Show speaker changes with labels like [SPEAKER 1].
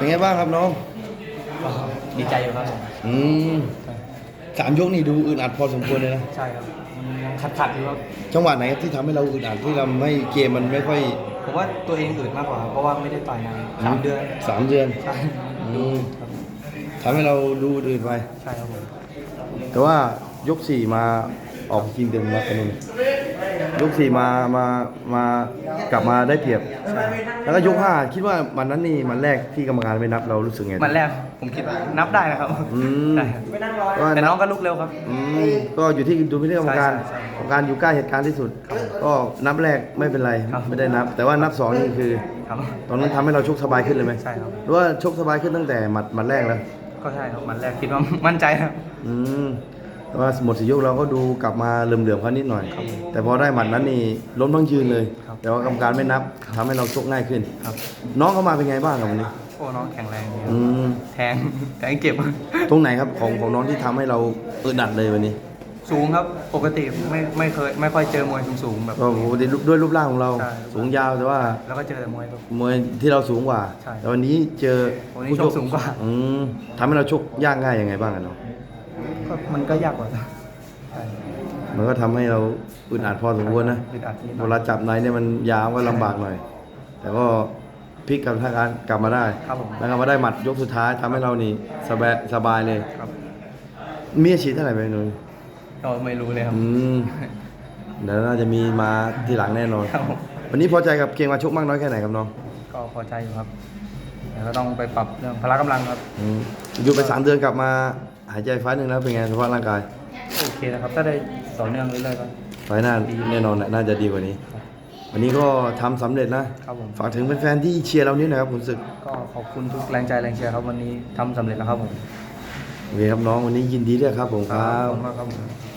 [SPEAKER 1] เป็นไงบ้างครับน้อง
[SPEAKER 2] ก็ดีใจอยู่ครับผม
[SPEAKER 1] อืมสามยกนี่ดูอึดอัดพอสมควรเลยนะ
[SPEAKER 2] ใช่ครับมันยังขัดขัดๆอยู่ครับ
[SPEAKER 1] จังหวะไหนครับที่ทำให้เราอึดอัดที่ทำให้เกมมันไม่ค่อย
[SPEAKER 2] ผมว่าตัวเองอืดมากกว่าเพราะว่าไม่ได้ต่อยนานสามเดือน
[SPEAKER 1] สามเดือน
[SPEAKER 2] ใช่
[SPEAKER 1] อื
[SPEAKER 2] ดู
[SPEAKER 1] ม
[SPEAKER 2] ครับ
[SPEAKER 1] ทำให้เราดูอื่นไป
[SPEAKER 2] ใช่ครับผม
[SPEAKER 1] แต่ว่ายกสี่มาออกทีมเต็มมาคนนึงย กสี่มามามากลับมาได้เปรียบ แล้วก็ยกห้าคิดว่าวันนั้นนี่มันแรกที่กรรมการไม่นับเรารู้สึกไง
[SPEAKER 2] มันแรกผมคิดว่านับได้นะครับ
[SPEAKER 1] อืม
[SPEAKER 2] ใช่ครับ
[SPEAKER 1] ก็
[SPEAKER 2] แต่
[SPEAKER 1] นั
[SPEAKER 2] น้
[SPEAKER 1] บ
[SPEAKER 2] องก็ลุกเร็วครับ
[SPEAKER 1] อืมก็อยู่ที่ดูพิธีกรรมการ
[SPEAKER 2] ใช่ใช่ใช่
[SPEAKER 1] กรรมการอยู่ใกล้เหตุการณ์ที่สุด ก็นับแรกไม่เป็นไร
[SPEAKER 2] ครับ
[SPEAKER 1] ไม่ได้นับ แต่ว่านับสองนี่คือ
[SPEAKER 2] ครับ
[SPEAKER 1] ตอนนั้นทำให้เราชกสบายขึ้นเลยไหม
[SPEAKER 2] ใช่ครับ
[SPEAKER 1] หรือว่าชกสบายขึ้นตั้งแต่หมัดหมัดแรกแล้ว
[SPEAKER 2] ก็ใช่ครับมันแรกคิดว่ามั่นใจครับ
[SPEAKER 1] อืม แต่ว่าหมดสี่ยกเราก็ดูกลับมาเหลื่อมๆเขานิดหน่อย
[SPEAKER 2] ครับผม
[SPEAKER 1] แต่พอได้หมัดนั้นนี่ล้มทั้งยืนเลย
[SPEAKER 2] ครับ
[SPEAKER 1] แต่ว่ากรรมการไม่นับทำให้เราชกง่ายขึ้น
[SPEAKER 2] ครับ
[SPEAKER 1] น้องเขามาเป็นไงบ้างครับวันนี้
[SPEAKER 2] โอ้น้องแข็งแรงดีครั
[SPEAKER 1] อื
[SPEAKER 2] บ
[SPEAKER 1] ม
[SPEAKER 2] แทงแทงเก็บ
[SPEAKER 1] ตรงไหนครับของของน้องที่ทำให้เราอึดอัดเลยวันนี้
[SPEAKER 2] สูงครับปกติไม่ไม่เคยไม่ค่อยเจอมวยสูงๆแบบ
[SPEAKER 1] ก็โอ้โหด้วยรูปร่างของเรา
[SPEAKER 2] ใช่
[SPEAKER 1] สูงยาวแต่ว่า
[SPEAKER 2] แล้วก็เจอแต่มวยแบบ
[SPEAKER 1] มวยที่เราสูงกว่า
[SPEAKER 2] ใช่
[SPEAKER 1] แต่วันนี้เจอ
[SPEAKER 2] วันนี้ชกสูงกว่า
[SPEAKER 1] อืมทำให้เราชกยากง่ายยังไงบ้างอะน้อง
[SPEAKER 2] ก็มันก็ยากกว่าใช่
[SPEAKER 1] มันก็ทำให้เราอึดอัดพอสมควรนะ
[SPEAKER 2] อึดอัดนิดหน่
[SPEAKER 1] เว
[SPEAKER 2] อย
[SPEAKER 1] ลาจับไหนเนี่ยมันยาวก็ลำบากหน่อย แต่ก็พลิกกลับทางการกลับมาได้
[SPEAKER 2] ครับผม
[SPEAKER 1] แล้วก็มาได้หมัดยกสุดท้ายทำให้เรานี่สบายสบายเลย
[SPEAKER 2] ครับ
[SPEAKER 1] มีอาชีพเท่าไหร่ไปหนุ่ย
[SPEAKER 2] ก็ไม่รู้เลยครับ
[SPEAKER 1] อืมเดี๋ยวน่าจะมีมาทีหลังแน่นอน
[SPEAKER 2] ครับผม
[SPEAKER 1] วันนี้พอใจกับเกมมาชกมากน้อยแค่ไหนครับน้อง
[SPEAKER 2] ก็พอใจอยู่ครับแต่ก็ต้องไปปรับเรื่องพละกำลังครับ
[SPEAKER 1] อืมอยู่ไปสามเดือนกลับมา หายใจไฟล์หนึ่งแล้วเป็นไงสภาพร่างกาย
[SPEAKER 2] โอเคนะครับ ถ้าได้ต่อเนื่องเรื่อยๆก็
[SPEAKER 1] ไฟล์หน้าแน่นอนแหละน่าจะดีกว่านี้ วันนี้ก็ทำสำเร็จนะ
[SPEAKER 2] ครับผม
[SPEAKER 1] ฝากถึงแฟนๆที่เชียร์เรานี่นะครับคุณศึก
[SPEAKER 2] ก็ขอบคุณทุกแรงใจแรงเชียร์ครับ วันนี้ทำสำเร็จแล้วครับผม
[SPEAKER 1] โอเคครับน้องวันนี้ยินดีด้วยครับผมครั
[SPEAKER 2] ขอบ บคุณมากครับผม